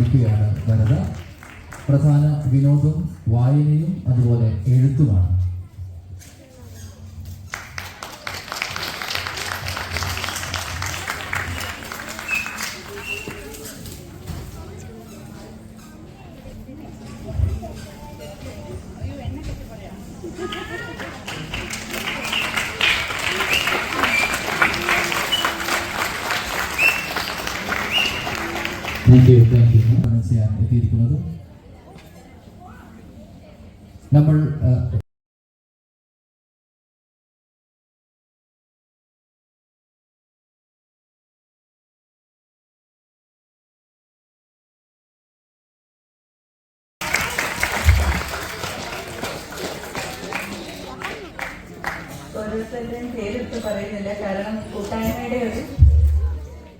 പഠിക്കുകയാണ് വനിത പ്രധാന വിനോദം വായനയും അതുപോലെ എഴുത്തുമാണ്. യു ചെയ്യാൻ എത്തിയിരിക്കുന്നത് നമ്മൾ ഓരോരുത്തരുടെയും പേരെടുത്ത് പറയുന്നില്ല. കാരണം കൂട്ടായ്മയുടെ ഒരു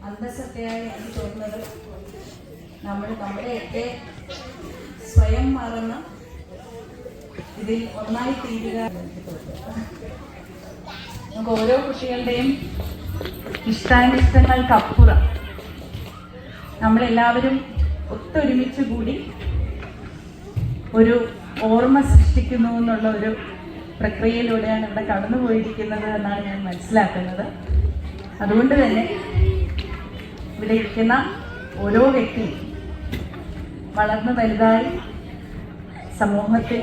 അന്തസത്തയായി എനിക്ക് തോന്നുന്നത് നമ്മൾ നമ്മുടെയൊക്കെ സ്വയം മറന്ന് ഇതിൽ ഒന്നായി തീരുക. നമുക്ക് ഓരോ കുട്ടികളുടെയും ഇഷ്ടാനിഷ്ടങ്ങൾക്കപ്പുറം നമ്മളെല്ലാവരും ഒത്തൊരുമിച്ച് കൂടി ഒരു ഓർമ്മ സൃഷ്ടിക്കുന്നു എന്നുള്ള ഒരു പ്രക്രിയയിലൂടെയാണ് ഇവിടെ കടന്നുപോയിരിക്കുന്നത് എന്നാണ് ഞാൻ മനസ്സിലാക്കുന്നത് അതുകൊണ്ട് തന്നെ ഇവിടെ ഇരിക്കുന്ന ഓരോ വ്യക്തിയും വളർന്നു വലുതായി സമൂഹത്തിൽ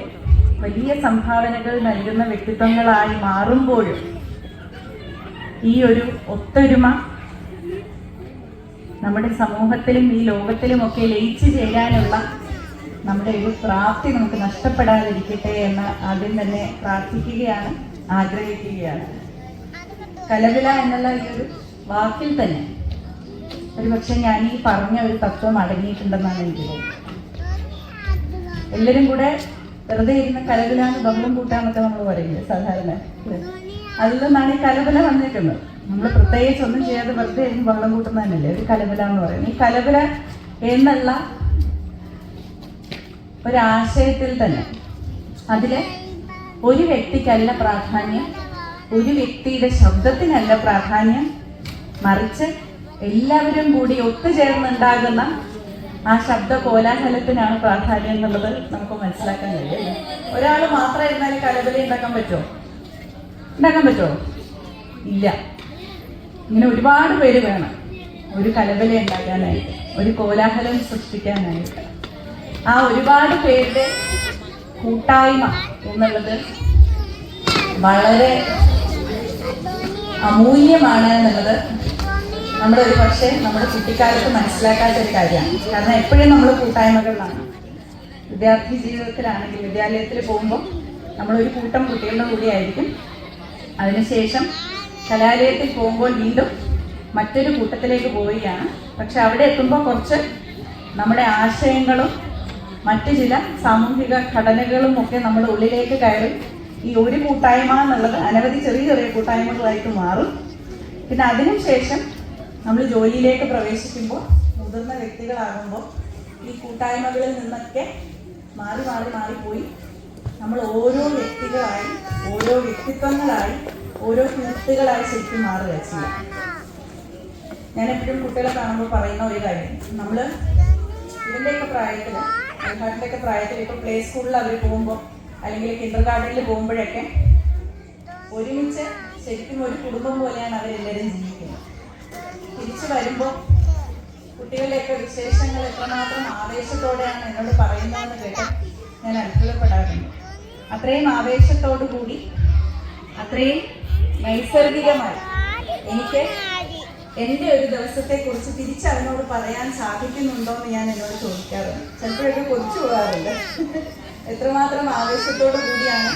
വലിയ സംഭാവനകൾ നൽകുന്ന വ്യക്തിത്വങ്ങളായി മാറുമ്പോഴും ഈ ഒരു ഒത്തൊരുമ നമ്മുടെ സമൂഹത്തിലും ഈ ലോകത്തിലും ഒക്കെ ലയിച്ചു ചേരാനുള്ള നമ്മുടെ ഒരു പ്രാപ്തി നമുക്ക് നഷ്ടപ്പെടാതിരിക്കട്ടെ എന്ന് ആദ്യം തന്നെ പ്രാർത്ഥിക്കുകയാണ് ആഗ്രഹിക്കുകയാണ്. കലവില എന്നുള്ള ഈ ഒരു വാക്കിൽ തന്നെ ഒരു പക്ഷെ ഞാൻ ഈ പറഞ്ഞ ഒരു തത്വം അടങ്ങിയിട്ടുണ്ടെന്നാണ് എനിക്ക് തോന്നുന്നത്. എല്ലാവരും കൂടെ വെറുതെ ഇരുന്ന് കലവിലാന്ന് ബഹളം കൂട്ടാന്നൊക്കെ നമ്മൾ പറയില്ലേ സാധാരണ? അതിൽ നിന്നാണ് ഈ കലബല വന്നിരിക്കുന്നത്. നമ്മൾ പ്രത്യേകിച്ച് ഒന്നും ചെയ്യാതെ വെറുതെ ഇരുന്ന് ബഹളം കൂട്ടുന്ന തന്നെയല്ലേ ഒരു കലബല എന്ന് പറയുന്നത്. ഈ കലബല എന്നുള്ള ഒരാശയത്തിൽ തന്നെ അതിലെ ഒരു വ്യക്തിക്കല്ല പ്രാധാന്യം ഒരു വ്യക്തിയുടെ ശബ്ദത്തിനല്ല പ്രാധാന്യം മറിച്ച് എല്ലാവരും കൂടി ഒത്തുചേർന്നുണ്ടാകുന്ന ആ ശബ്ദ കോലാഹലത്തിനാണ് പ്രാധാന്യം എന്നുള്ളത് നമുക്ക് മനസ്സിലാക്കാൻ കഴിയും. ഒരാൾ മാത്രം ഇരുന്നാലും കലബലി ഉണ്ടാക്കാൻ പറ്റുമോ? ഉണ്ടാക്കാൻ പറ്റുമോ? ഇല്ല. ഇങ്ങനെ ഒരുപാട് പേര് വേണം. ഒരു കലബല ഉണ്ടാക്കാനായിട്ട് ഒരു കോലാഹലം സൃഷ്ടിക്കാനായിട്ട്. ആ ഒരുപാട് പേരുടെ കൂട്ടായ്മ എന്നുള്ളത് വളരെ അമൂല്യമാണ് എന്നുള്ളത് നമ്മുടെ ഒരു പക്ഷേ നമ്മുടെ കുട്ടിക്കാലത്ത് മനസ്സിലാക്കാത്ത ഒരു കാര്യമാണ്. കാരണം എപ്പോഴും നമ്മൾ കൂട്ടായ്മകളിലാണ്. വിദ്യാർത്ഥി ജീവിതത്തിലാണെങ്കിൽ വിദ്യാലയത്തിൽ പോകുമ്പോൾ നമ്മളൊരു കൂട്ടം കുട്ടികളുടെ കൂടിയായിരിക്കും അതിനുശേഷം കലാലയത്തിൽ പോകുമ്പോൾ വീണ്ടും മറ്റൊരു കൂട്ടത്തിലേക്ക് പോവുകയാണ്. പക്ഷെ അവിടെ എത്തുമ്പോൾ കുറച്ച് നമ്മുടെ ആശയങ്ങളും മറ്റു ചില സാമൂഹിക ഘടനകളും ഒക്കെ നമ്മൾ ഉള്ളിലേക്ക് കയറി ഈ ഒരു കൂട്ടായ്മ എന്നുള്ളത് അനവധി ചെറിയ ചെറിയ കൂട്ടായ്മകളായിട്ട് മാറും. പിന്നെ അതിനുശേഷം നമ്മൾ ജോലിയിലേക്ക് പ്രവേശിക്കുമ്പോൾ മുതിർന്ന വ്യക്തികളാകുമ്പോൾ ഈ കൂട്ടായ്മകളിൽ നിന്നൊക്കെ മാറി മാറി മാറിപ്പോയി നമ്മൾ ഓരോ വ്യക്തികളായി ഓരോ വ്യക്തിത്വങ്ങളായി ഓരോ കൂട്ടുകളായി ശരിക്കും മാറുക ചെയ്യാം. ഞാൻ എപ്പോഴും കുട്ടികളെ കാണുമ്പോൾ പറയുന്ന ഒരു കാര്യം. നമ്മൾ ഇതിന്റെയൊക്കെ പ്രായത്തിൽ അൽഹാട്ടിന്റെയൊക്കെ പ്രായത്തിൽ ഇപ്പോൾ പ്ലേ സ്കൂളിൽ അവർ പോകുമ്പോൾ അല്ലെങ്കിൽ കിൻഡർ ഗാർഡനിൽ പോകുമ്പോഴൊക്കെ ഒരുമിച്ച് ശരിക്കും ഒരു കുടുംബം പോലെയാണ് അവരെല്ലാവരും ജീവിക്കുന്നത്. തിരിച്ചു വരുമ്പോൾ കുട്ടികളുടെയൊക്കെ വിശേഷങ്ങൾ എത്രമാത്രം ആവേശത്തോടെയാണ് എന്നോട് പറയുന്നതെന്ന് കേട്ട് ഞാൻ അത്ഭുതപ്പെടാറുണ്ട് അത്രയും ആവേശത്തോടു കൂടി അത്രയും നൈസർഗികമായി എനിക്ക് എന്റെ ഒരു ദിവസത്തെ കുറിച്ച് തിരിച്ച് അവനോട് പറയാൻ സാധിക്കുന്നുണ്ടോ എന്ന് ഞാൻ എന്നോട് ചോദിക്കാറുണ്ട്. ചിലപ്പോഴൊക്കെ കൊതിച്ചു പോകാറുണ്ട്. എത്രമാത്രം ആവേശത്തോടു കൂടിയാണ്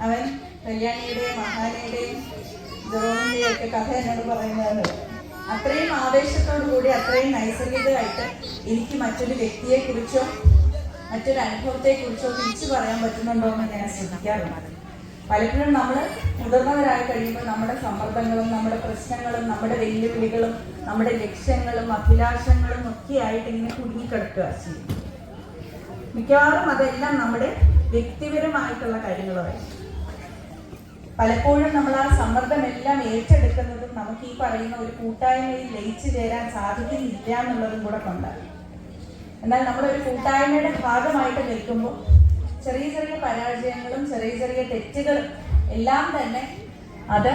അവൻ കല്യാണിയുടെയും മഹാനയുടെയും ജെറോമിന്റെയും ഒക്കെ കഥ എന്നോട് പറയുന്നത്. അത്രയും ആവേശത്തോടു കൂടി അത്രയും നൈസർഗികമായിട്ട് എനിക്ക് മറ്റൊരു വ്യക്തിയെ കുറിച്ചോ മറ്റൊരു അനുഭവത്തെ കുറിച്ചോ തിരിച്ചു പറയാൻ പറ്റുന്നുണ്ടോ എന്ന് ഞാൻ ശ്രദ്ധിക്കാറുണ്ട്. പലപ്പോഴും നമ്മൾ മുതിർന്നവരായി കഴിയുമ്പോൾ നമ്മുടെ സമ്മർദ്ദങ്ങളും നമ്മുടെ പ്രശ്നങ്ങളും നമ്മുടെ വെല്ലുവിളികളും നമ്മുടെ ലക്ഷ്യങ്ങളും അഭിലാഷങ്ങളും ഒക്കെ ആയിട്ട് ഇങ്ങനെ കുടുങ്ങിക്കിടക്കുക ചെയ്യും മിക്കവാറും അതെല്ലാം നമ്മുടെ വ്യക്തിപരമായിട്ടുള്ള കാര്യങ്ങളുമായിരിക്കും പലപ്പോഴും നമ്മൾ ആ സമ്മർദ്ദമെല്ലാം ഏറ്റെടുക്കുന്നതും നമുക്ക് ഈ പറയുന്ന ഒരു കൂട്ടായ്മയിൽ ലയിച്ചു ചേരാൻ സാധിക്കുന്നില്ല എന്നുള്ളതും കൂടെ കൊണ്ട്. എന്നാൽ നമ്മളൊരു കൂട്ടായ്മയുടെ ഭാഗമായിട്ട് നിൽക്കുമ്പോൾ ചെറിയ ചെറിയ പരാജയങ്ങളും ചെറിയ ചെറിയ തെറ്റുകളും എല്ലാം തന്നെ അത്